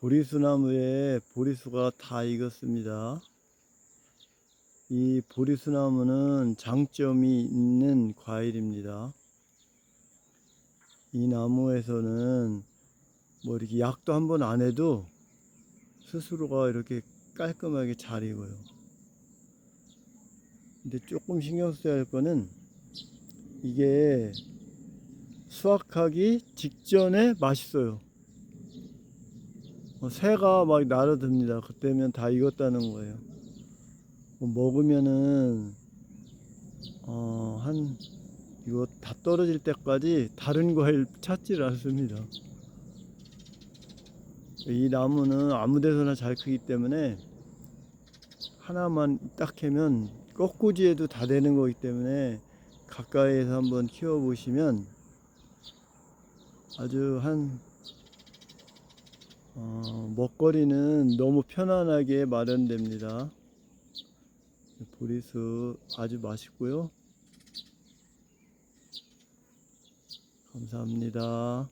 보리수나무에 보리수가 다 익었습니다. 이 보리수나무는 장점이 있는 과일입니다. 이 나무에서는 뭐 이렇게 약도 한 번 안 해도 스스로가 이렇게 깔끔하게 잘 익어요. 근데 조금 신경 써야 할 거는 이게 수확하기 직전에 맛있어요. 어, 새가 막 날아듭니다. 그때면 다 익었다는 거예요. 뭐 먹으면은 어, 한 이거 다 떨어질 때까지 다른 과일 찾질 않습니다. 이 나무는 아무 데서나 잘 크기 때문에 하나만 딱 캐면 꺾꾸지에도 다 되는 거기 때문에 가까이에서 한번 키워 보시면 아주 한 어, 먹거리는 너무 편안하게 마련됩니다. 보리수 아주 맛있고요. 감사합니다.